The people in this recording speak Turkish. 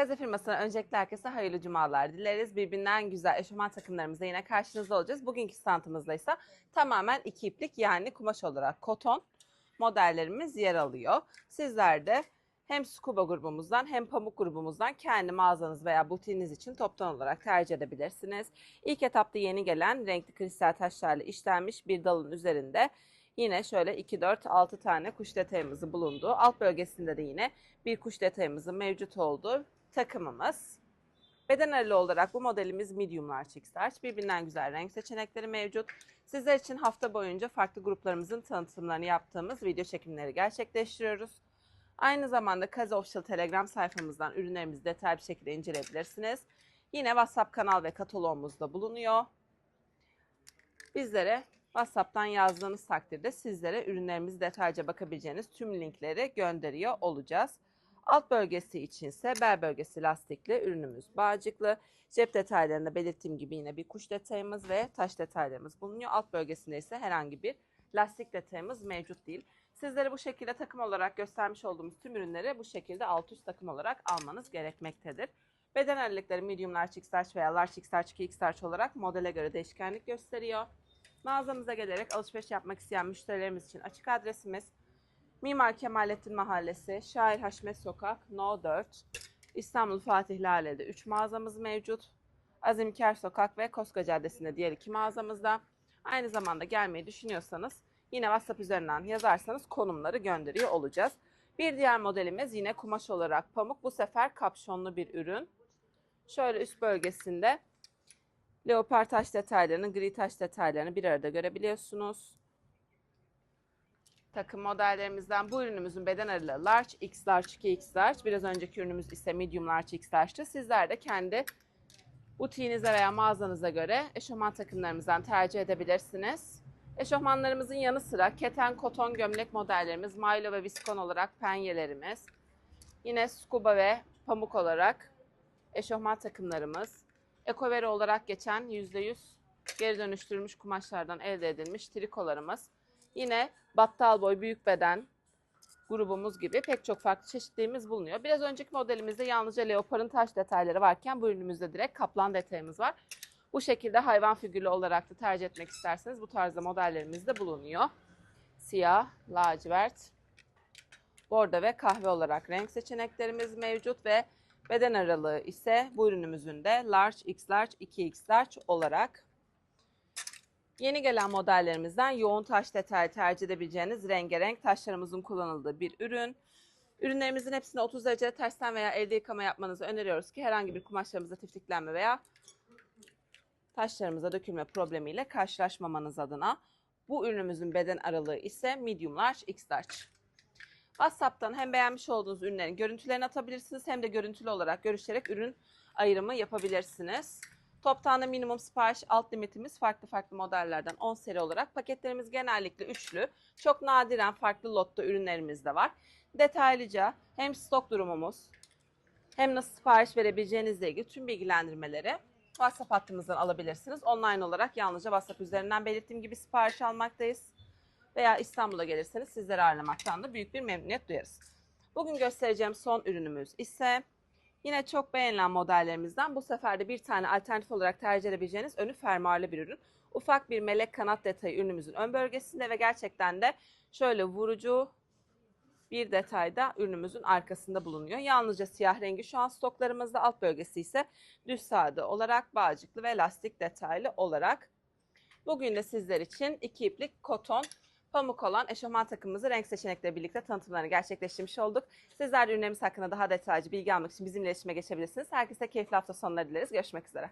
Kaze firmasına öncelikle herkese hayırlı cumalar dileriz. Birbirinden güzel eşofman takımlarımızla yine karşınızda olacağız. Bugünkü standımızda ise tamamen iki iplik yani kumaş olarak koton modellerimiz yer alıyor. Sizler de hem scuba grubumuzdan hem pamuk grubumuzdan kendi mağazanız veya butiğiniz için toptan olarak tercih edebilirsiniz. İlk etapta yeni gelen renkli kristal taşlarla işlenmiş bir dalın üzerinde yine şöyle 2, 4, 6 tane kuş detayımızı bulunduğu, alt bölgesinde de yine bir kuş detayımızın mevcut olduğu takımımız. Beden aralığı olarak bu modelimiz medium large x large. Birbirinden güzel renk seçenekleri mevcut. Sizler için hafta boyunca farklı gruplarımızın tanıtımlarını yaptığımız video çekimleri gerçekleştiriyoruz. Aynı zamanda Kaze Official Telegram sayfamızdan ürünlerimizi detaylı bir şekilde inceleyebilirsiniz. Yine WhatsApp kanal ve kataloğumuzda bulunuyor. Bizlere WhatsApp'tan yazdığınız takdirde sizlere ürünlerimizi detaylıca bakabileceğiniz tüm linkleri gönderiyor olacağız. Alt bölgesi içinse bel bölgesi lastikli, ürünümüz bağcıklı. Cep detaylarında belirttiğim gibi yine bir kuş detayımız ve taş detaylarımız bulunuyor. Alt bölgesinde ise herhangi bir lastik detayımız mevcut değil. Sizlere bu şekilde takım olarak göstermiş olduğumuz tüm ürünleri bu şekilde alt üst takım olarak almanız gerekmektedir. Beden aralıkları medium large x large veya large x large 2 x large olarak modele göre değişkenlik gösteriyor. Mağazamıza gelerek alışveriş yapmak isteyen müşterilerimiz için açık adresimiz Mimar Kemalettin Mahallesi, Şair Haşmet Sokak, No 4, İstanbul Fatih Lale'de 3 mağazamız mevcut. Azimkar Sokak ve Koska Caddesi'nde diğer iki mağazamızda. Aynı zamanda gelmeyi düşünüyorsanız yine WhatsApp üzerinden yazarsanız konumları gönderiyor olacağız. Bir diğer modelimiz yine kumaş olarak pamuk. Bu sefer kapşonlu bir ürün. Şöyle üst bölgesinde leopar taş detaylarını, gri taş detaylarını bir arada görebiliyorsunuz. Takım modellerimizden bu ürünümüzün beden aralığı large, x large, 2x large. Biraz önceki ürünümüz ise medium large, x large'tı. Sizler de kendi butiğinize veya mağazanıza göre eşofman takımlarımızdan tercih edebilirsiniz. Eşofmanlarımızın yanı sıra keten, koton gömlek modellerimiz, Milo ve Viskon olarak penyelerimiz. Yine scuba ve pamuk olarak eşofman takımlarımız. Ekoveri olarak geçen %100 geri dönüştürülmüş kumaşlardan elde edilmiş trikolarımız. Yine battal boy, büyük beden grubumuz gibi pek çok farklı çeşitliğimiz bulunuyor. Biraz önceki modelimizde yalnızca leoparın taş detayları varken bu ürünümüzde direkt kaplan detayımız var. Bu şekilde hayvan figürlü olarak da tercih etmek isterseniz bu tarzda modellerimiz de bulunuyor. Siyah, lacivert, bordo ve kahve olarak renk seçeneklerimiz mevcut ve beden aralığı ise bu ürünümüzün de large, x large, 2x large olarak Yeni gelen modellerimizden yoğun taş detayı tercih edebileceğiniz rengarenk taşlarımızın kullanıldığı bir ürün. Ürünlerimizin hepsinde 30 derece tersten veya elde yıkama yapmanızı öneriyoruz ki herhangi bir kumaşlarımızda tiftiklenme veya taşlarımıza dökülme problemiyle karşılaşmamanız adına. Bu ürünümüzün beden aralığı ise medium large, x large. WhatsApp'tan hem beğenmiş olduğunuz ürünlerin görüntülerini atabilirsiniz hem de görüntülü olarak görüşerek ürün ayrımı yapabilirsiniz. Toptan da minimum sipariş alt limitimiz farklı farklı modellerden 10 seri olarak. Paketlerimiz genellikle üçlü. Çok nadiren farklı lotta ürünlerimiz de var. Detaylıca hem stok durumumuz hem nasıl sipariş verebileceğinizle ilgili tüm bilgilendirmeleri WhatsApp hattımızdan alabilirsiniz. Online olarak yalnızca WhatsApp üzerinden belirttiğim gibi sipariş almaktayız. Veya İstanbul'a gelirseniz sizleri ağırlamaktan da büyük bir memnuniyet duyarız. Bugün göstereceğim son ürünümüz ise Yine çok beğenilen modellerimizden bu sefer de bir tane alternatif olarak tercih edebileceğiniz önü fermuarlı bir ürün. Ufak bir melek kanat detayı ürünümüzün ön bölgesinde ve gerçekten de şöyle vurucu bir detay da ürünümüzün arkasında bulunuyor. Yalnızca siyah rengi şu an stoklarımızda alt bölgesi ise düz sade olarak bağcıklı ve lastik detaylı olarak. Bugün de sizler için iki iplik koton pamuk olan eşofman takımımızı renk seçenekleriyle birlikte tanıtımlarını gerçekleştirmiş olduk. Sizler de ürünlerimiz hakkında daha detaylıca bilgi almak için bizimle iletişime geçebilirsiniz. Herkese keyifli hafta sonları dileriz. Görüşmek üzere.